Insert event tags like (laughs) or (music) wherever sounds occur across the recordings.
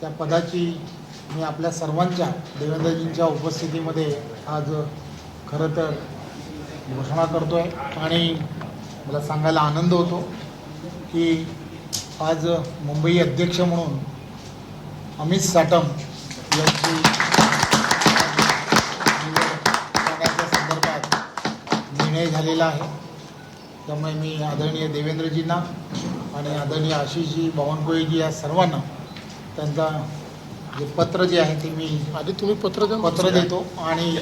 त्या पदाची मी आपल्या सर्वांच्या देवेंद्रजींच्या उपस्थितीमध्ये आज खरं तर घोषणा करतो आहे आणि मला सांगायला आनंद होतो की आज मुंबई अध्यक्ष म्हणून अमित साटम यांची करण्याच्या संदर्भात निर्णय झालेला आहे. त्यामुळे मी आदरणीय देवेंद्रजींना आणि आदरणीय आशिषजी बावनकुळेजी या सर्वांना त्यांचा जे पत्र जे आहे ते मी आधी तुम्ही पत्र द्या पत्र देतो आणि (laughs)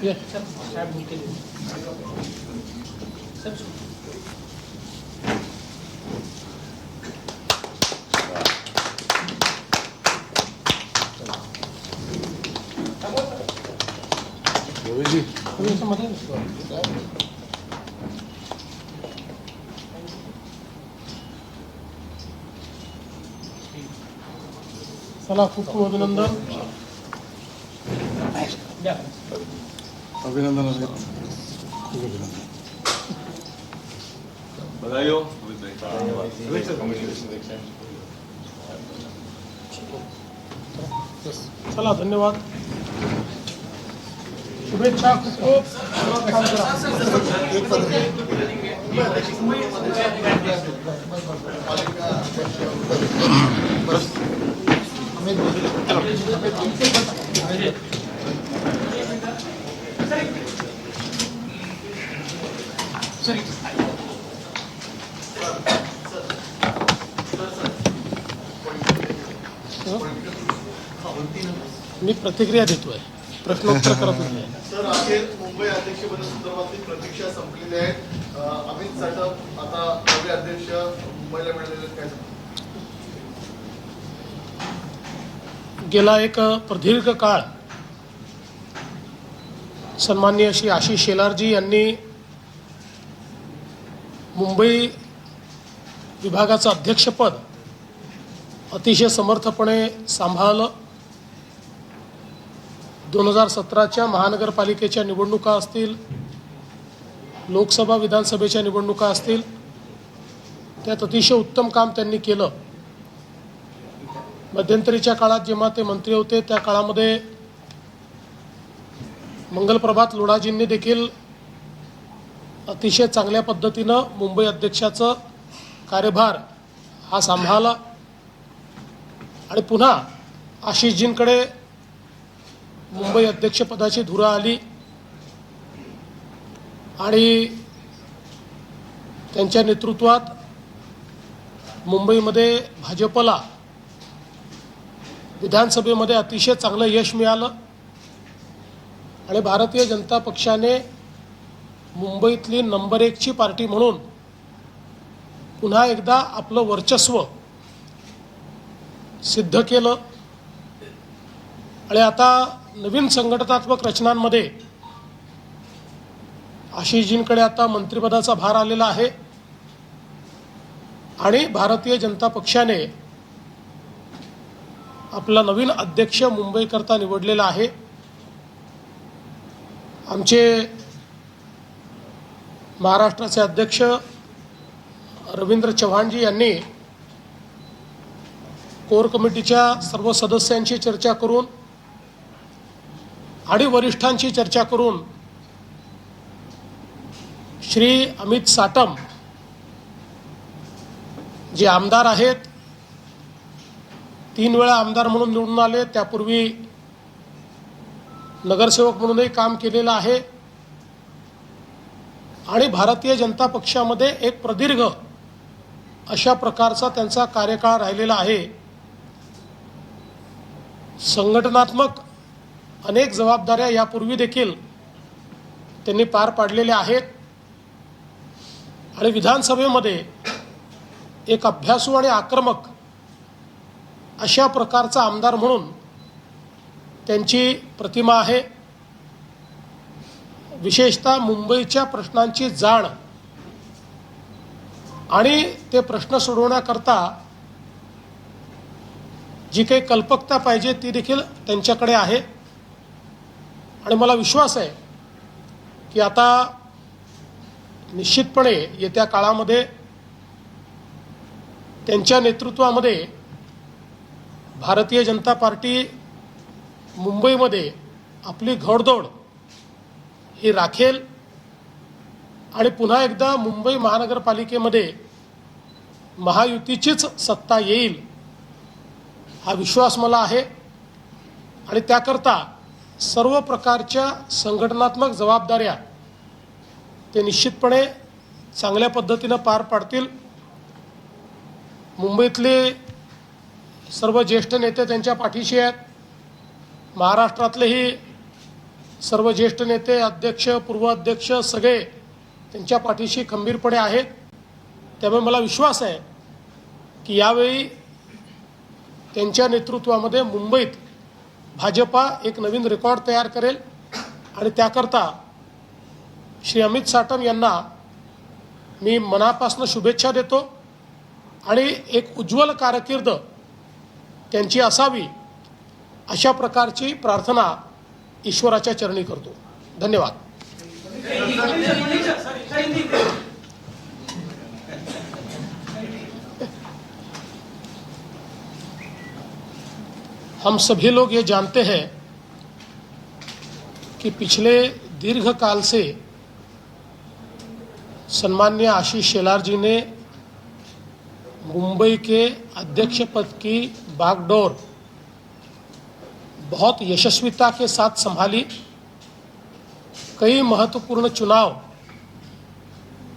ये. तुम्ही याच्यामध्ये चला खूप खूप अभिनंदन द्या. अभिनंदन खूप अभिनंदन बधाई हो चला धन्यवाद शुभेच्छा खूप खूप सर्वात काम करा. मी प्रतिक्रिया देतोय प्रश्नोत्तर करत नाही सर अखेर मुंबई अध्यक्षपदासंदर्भातली प्रतीक्षा संपलेली आहे अमित आता नवे अध्यक्ष मुंबईला मिळालेले. काय? गेला एक प्रदीर्घ काळ सन्माननीय श्री आशिष शेलारजी यांनी मुंबई विभागाचं अध्यक्षपद अतिशय समर्थपणे सांभाळलं दोन हजार सतराच्या महानगरपालिकेच्या निवडणुका असतील लोकसभा विधानसभेच्या निवडणुका असतील त्यात अतिशय उत्तम काम त्यांनी केलं. मध्यंतरीच्या काळात जेव्हा ते मंत्री होते त्या काळामध्ये मंगलप्रभात लोढाजींनी देखील अतिशय चांगल्या पद्धतीनं मुंबई अध्यक्षाचं कार्यभार हा सांभाळला. आणि पुन्हा आशिषजींकडे मुंबई अध्यक्षपदाची धुरा आली आणि त्यांच्या नेतृत्वात मुंबईमध्ये भाजपला विधानसभेमध्ये अतिशय चांगलं यश मिळालं आणि भारतीय जनता पक्षाने मुंबईतली नंबर एकची पार्टी म्हणून पुन्हा एकदा आपलं वर्चस्व सिद्ध केलं. आणि आता नवीन संघटनात्मक रचनांमध्ये आशिषजींकडे आता मंत्रिपदाचा भार आलेला आहे. आणि भारतीय जनता पक्षाने आपला नवीन अध्यक्ष मुंबईकरता निवडलेला आहे. आमचे महाराष्ट्राचे अध्यक्ष रवींद्र चव्हाणजी यांनी कोर कमिटीच्या सर्व सदस्यांशी चर्चा करून आणि वरिष्ठांशी चर्चा करून श्री अमित साटम जे आमदार आहेत तीन वेळा आमदार म्हणून निवडून आले. त्यापूर्वी नगरसेवक म्हणूनही काम केलेलं आहे. आणि भारतीय जनता पक्षामध्ये एक प्रदीर्घ अशा प्रकारचा त्यांचा कार्यकाळ राहिलेला आहे. संघटनात्मक अनेक जबाबदाऱ्या यापूर्वी देखील त्यांनी पार पाडलेल्या आहेत. आणि विधानसभेमध्ये एक अभ्यासू आणि आक्रमक अशा प्रकारचा आमदार म्हणून त्यांची प्रतिमा आहे. विशेषतः मुंबईच्या प्रश्नांची जाण आणि ते प्रश्न सोडवण्याकरता जी काही कल्पकता पाहिजे ती देखील त्यांच्याकडे आहे. आणि मला विश्वास आहे की आता निश्चितपणे येत्या काळामध्ये त्यांच्या नेतृत्वामध्ये भारतीय जनता पार्टी मुंबईमध्ये आपली घोडदौड ही राखेल आणि पुन्हा एकदा मुंबई महानगरपालिकेमध्ये महायुतीचीच सत्ता येईल हा विश्वास मला आहे. आणि त्याकरता सर्व प्रकारच्या संघटनात्मक जबाबदाऱ्या ते निश्चितपणे चांगल्या पद्धतीनं पार पाडतील. मुंबईतले सर्व ज्येष्ठ नेते त्यांच्या पाठीशी आहेत. महाराष्ट्रातलेही सर्व ज्येष्ठ नेते अध्यक्ष पूर्व अध्यक्ष सगळे त्यांच्या पाठीशी खंबीरपणे आहेत. त्यामुळे मला विश्वास आहे की यावेळी त्यांच्या नेतृत्वामध्ये मुंबईत भाजपा एक नवीन रेकॉर्ड तयार करेल. आणि त्याकरता श्री अमित साटम यांना मी मनापासून शुभेच्छा देतो. आणि एक उज्ज्वल कारकीर्द त्यांची असावी अशा प्रकारची प्रार्थना ईश्वराच्या चरणी करतो. धन्यवाद. हम सभी लोग ये जानते हैं कि पिछले दीर्घ काल से सम्मान्य आशीष शेलार जी ने मुंबई के अध्यक्ष पद की बागडोर बहुत यशस्विता के साथ संभाली। कई महत्वपूर्ण चुनाव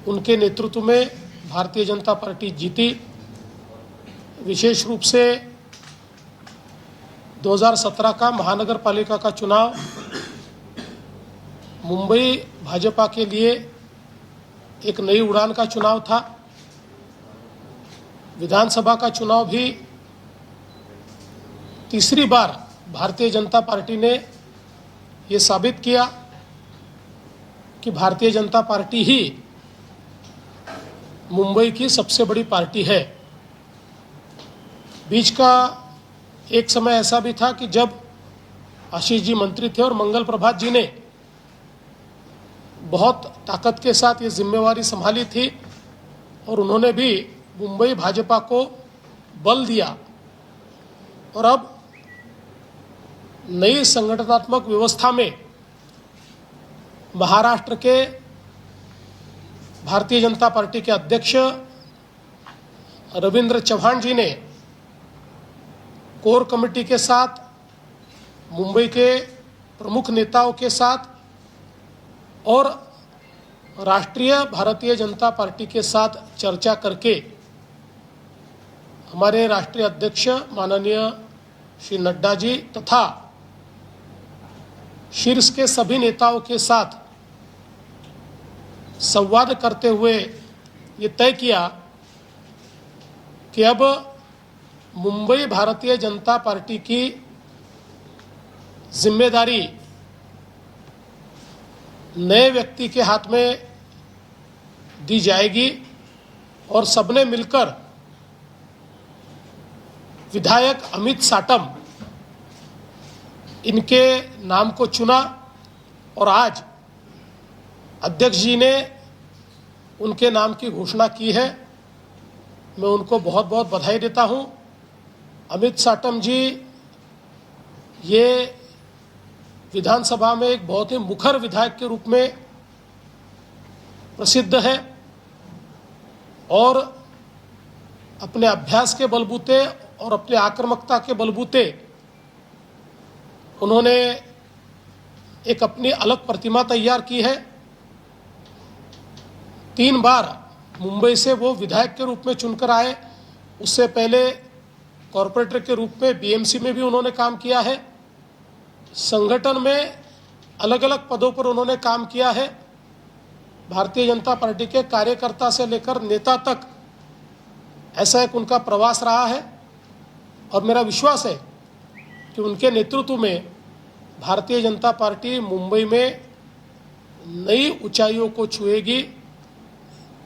उनके नेतृत्व में भारतीय जनता पार्टी जीती। विशेष रूप से 2017 का महानगर पालिका का चुनाव मुंबई भाजपा के लिए एक नई उड़ान का चुनाव था। विधानसभा का चुनाव भी तीसरी बार भारतीय जनता पार्टी ने ये साबित किया कि भारतीय जनता पार्टी ही मुंबई की सबसे बड़ी पार्टी है। बीच का एक समय ऐसा भी था कि जब आशीष जी मंत्री थे और मंगल प्रभात जी ने बहुत ताकत के साथ ये जिम्मेवारी संभाली थी और उन्होंने भी मुंबई भाजपा को बल दिया। और अब नई संगठनात्मक व्यवस्था में महाराष्ट्र के भारतीय जनता पार्टी के अध्यक्ष रविंद्र चौहान जी ने कोर कमेटी के साथ, मुंबई के प्रमुख नेताओं के साथ और राष्ट्रीय भारतीय जनता पार्टी के साथ चर्चा करके हमारे राष्ट्रीय अध्यक्ष माननीय श्री नड्डा जी तथा शीर्ष के सभी नेताओं के साथ संवाद करते हुए ये तय किया कि अब मुंबई भारतीय जनता पार्टी की ज़िम्मेदारी नए व्यक्ति के हाथ में दी जाएगी और सबने मिलकर विधायक अमित साटम इनके नाम को चुना और आज अध्यक्ष जी ने उनके नाम की घोषणा की है। मैं उनको बहुत बहुत बधाई देता हूँ। अमित साटम जी, ये विधानसभा में एक बहुत ही मुखर विधायक के रूप में प्रसिद्ध है और अपने अभ्यास के बलबूते और अपने आक्रामकता के बलबूते उन्होंने एक अपनी अलग प्रतिमा तैयार की है। तीन बार मुंबई से वो विधायक के रूप में चुनकर आए। उससे पहले कॉरपोरेटर के रूप में बीएमसी में भी उन्होंने काम किया है। संगठन में अलग अलग पदों पर उन्होंने काम किया है। भारतीय जनता पार्टी के कार्यकर्ता से लेकर नेता तक ऐसा एक उनका प्रवास रहा है। और मेरा विश्वास है कि उनके नेतृत्व में भारतीय जनता पार्टी मुंबई में नई ऊंचाइयों को छुएगी।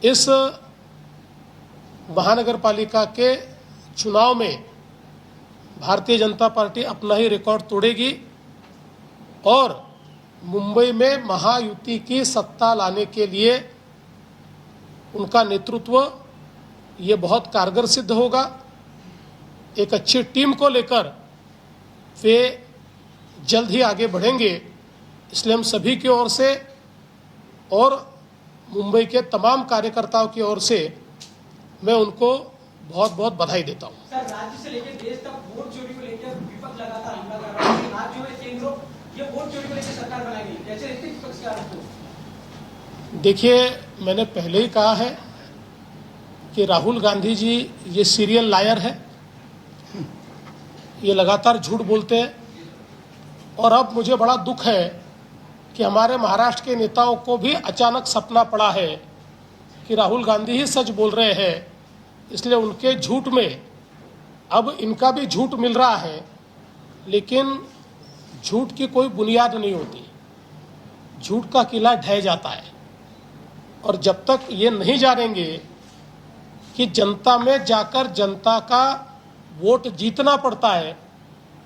इस महानगर पालिका के चुनाव में भारतीय जनता पार्टी अपना ही रिकॉर्ड तोड़ेगी और मुंबई में महायुति की सत्ता लाने के लिए उनका नेतृत्व ये बहुत कारगर सिद्ध होगा। एक अच्छी टीम को लेकर वे जल्द ही आगे बढ़ेंगे, इसलिए हम सभी की ओर से और मुंबई के तमाम कार्यकर्ताओं की ओर से मैं उनको बहुत बहुत बधाई देता हूँ। राज्य से लेकर देश तक वोट चोरी को लेकर विपक्ष लगातार हमला कर रहा है। आज जो है केंद्र ये वोट चोरी को लेकर सरकार बनाएगी। कैसे विपक्ष का आपको देखिए मैंने पहले ही कहा है कि राहुल गांधी जी ये सीरियल लायर है। ये लगातार झूठ बोलते हैं। और अब मुझे बड़ा दुख है कि हमारे महाराष्ट्र के नेताओं को भी अचानक सपना पड़ा है कि राहुल गांधी ही सच बोल रहे हैं। इसलिए उनके झूठ में, अब इनका भी झूठ मिल रहा है, लेकिन झूठ की कोई बुनियाद नहीं होती। झूठ का किला ढह जाता है। और जब तक ये नहीं जानेंगे कि जनता में जाकर जनता का वोट जीतना पड़ता है,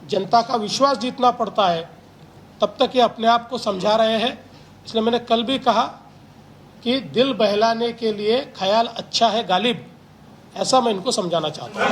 जनता का विश्वास जीतना पड़ता है, तब तक ये अपने आप को समझा रहे हैं। इसलिए मैंने कल भी कहा कि दिल बहलाने के लिए ख्याल अच्छा है, गालिब। ऐसा मैं इनको समझाना चाहता हूँ।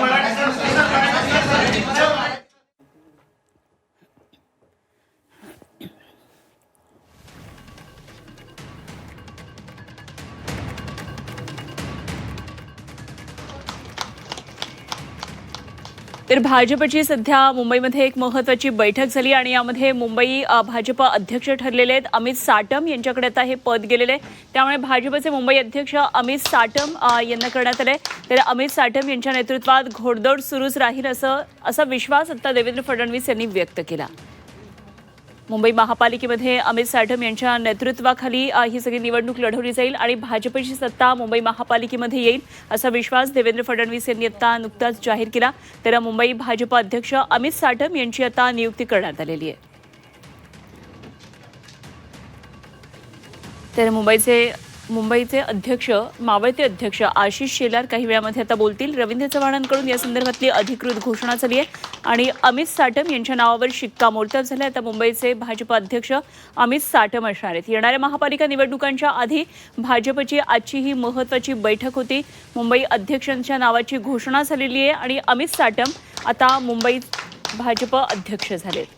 तर भाजपची सध्या मुंबईमध्ये एक महत्वाची बैठक झाली आणि यामध्ये मुंबई भाजप अध्यक्ष ठरलेले आहेत. अमित साटम यांच्याकडे आता हे पद गेलेले आहे. त्यामुळे भाजपचे मुंबई अध्यक्ष अमित साटम यांना करण्यात आले तर अमित साटम यांच्या नेतृत्वात घोडदौड सुरूच राहील असं असा विश्वास आता देवेंद्र फडणवीस यांनी व्यक्त केला. मुंबई महापालिकेमध्ये अमित साठम यांच्या नेतृत्वाखाली ही सगळी निवडणूक लढवली जाईल आणि भाजपची सत्ता मुंबई महापालिकेमध्ये येईल असा विश्वास देवेंद्र फडणवीस यांनी आता नुकताच जाहीर केला. तर मुंबई भाजप अध्यक्ष अमित साठम यांची आता नियुक्ती करण्यात आलेली आहे. तर मुंबईचे मुंबईचे अध्यक्ष मावळते अध्यक्ष आशिष शेलार काही वेळामध्ये आता बोलतील. रवींद्र चव्हाणांकडून या संदर्भातली अधिकृत घोषणा झाली आहे. आणि अमित साटम यांच्या नावावर शिक्कामोर्तब झालं आता मुंबईचे भाजप अध्यक्ष अमित साटम असणार आहेत. येणाऱ्या महापालिका निवडणुकांच्या आधी भाजपची आजची ही महत्वाची बैठक होती. मुंबई अध्यक्षांच्या नावाची घोषणा झालेली आहे. आणि अमित साटम आता मुंबईत भाजप अध्यक्ष झालेत.